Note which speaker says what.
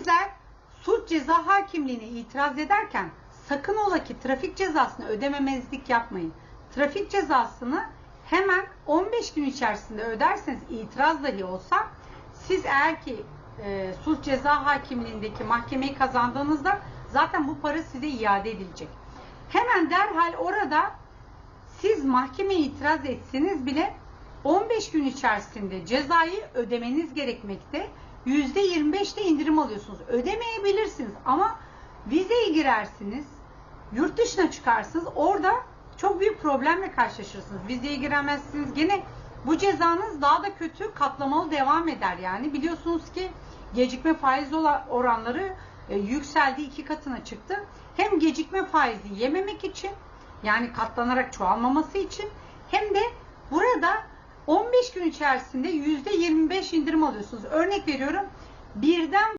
Speaker 1: Sizler suç ceza hakimliğine itiraz ederken sakın ola ki trafik cezasını ödememezlik yapmayın. Trafik cezasını hemen 15 gün içerisinde öderseniz itiraz dahi olsa siz eğer ki e, suç ceza hakimliğindeki mahkemeyi kazandığınızda zaten bu para size iade edilecek. Hemen derhal orada siz mahkemeye itiraz etseniz bile 15 gün içerisinde cezayı ödemeniz gerekmekte. %25 de indirim alıyorsunuz. Ödemeyebilirsiniz ama vizeye girersiniz, yurt dışına çıkarsınız. Orada çok büyük problemle karşılaşırsınız. Vizeye giremezsiniz. Gene bu cezanız daha da kötü katlamalı devam eder yani. Biliyorsunuz ki gecikme faiz oranları e, yükseldi, iki katına çıktı. Hem gecikme faizi yememek için yani katlanarak çoğalmaması için hem de burada 15 gün içerisinde %25 indirim alıyorsunuz. Örnek veriyorum birden